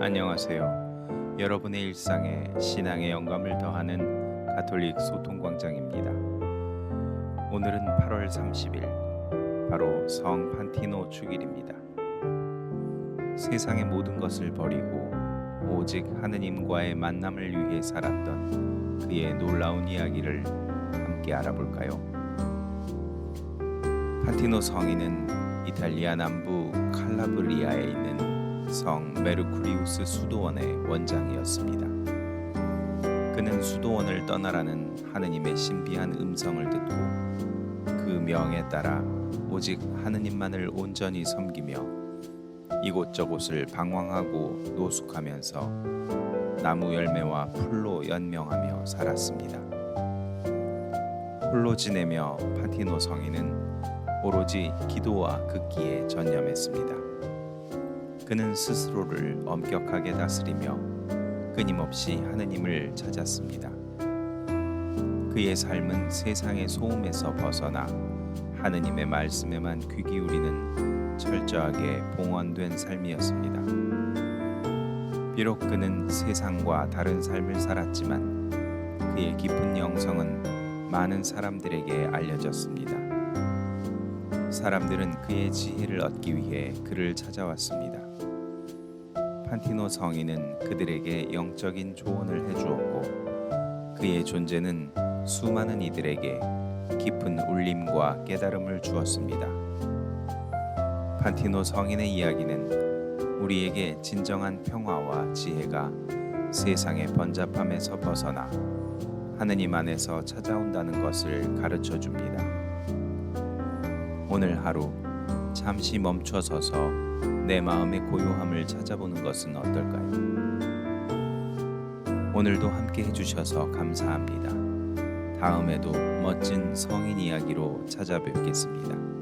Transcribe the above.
안녕하세요. 여러분의 일상에 신앙의 영감을 더하는 가톨릭 소통 광장입니다. 오늘은 8월 30일, 바로 성 판티노 축일입니다. 세상의 모든 것을 버리고 오직 하느님과의 만남을 위해 살았던 그의 놀라운 이야기를 함께 알아볼까요? 판티노 성인은 이탈리아 남부 칼라브리아에 있는 성 메르쿠리우스 수도원의 원장이었습니다. 그는 수도원을 떠나라는 하느님의 신비한 음성을 듣고 그 명에 따라 오직 하느님만을 온전히 섬기며 이곳저곳을 방황하고 노숙하면서 나무 열매와 풀로 연명하며 살았습니다. 홀로 지내며 파티노 성인은 오로지 기도와 극기에 전념했습니다. 그는 스스로를 엄격하게 다스리며 끊임없이 하느님을 찾았습니다. 그의 삶은 세상의 소음에서 벗어나 하느님의 말씀에만 귀 기울이는 철저하게 봉헌된 삶이었습니다. 비록 그는 세상과 다른 삶을 살았지만 그의 깊은 영성은 많은 사람들에게 알려졌습니다. 사람들은 그의 지혜를 얻기 위해 그를 찾아왔습니다. 판티노 성인은 그들에게 영적인 조언을 해주었고 그의 존재는 수많은 이들에게 깊은 울림과 깨달음을 주었습니다. 판티노 성인의 이야기는 우리에게 진정한 평화와 지혜가 세상의 번잡함에서 벗어나 하느님 안에서 찾아온다는 것을 가르쳐 줍니다. 오늘 하루 잠시 멈춰 서서 내 마음의 고요함을 찾아보는 것은 어떨까요? 오늘도 함께 해주셔서 감사합니다. 다음에도 멋진 성인 이야기로 찾아뵙겠습니다.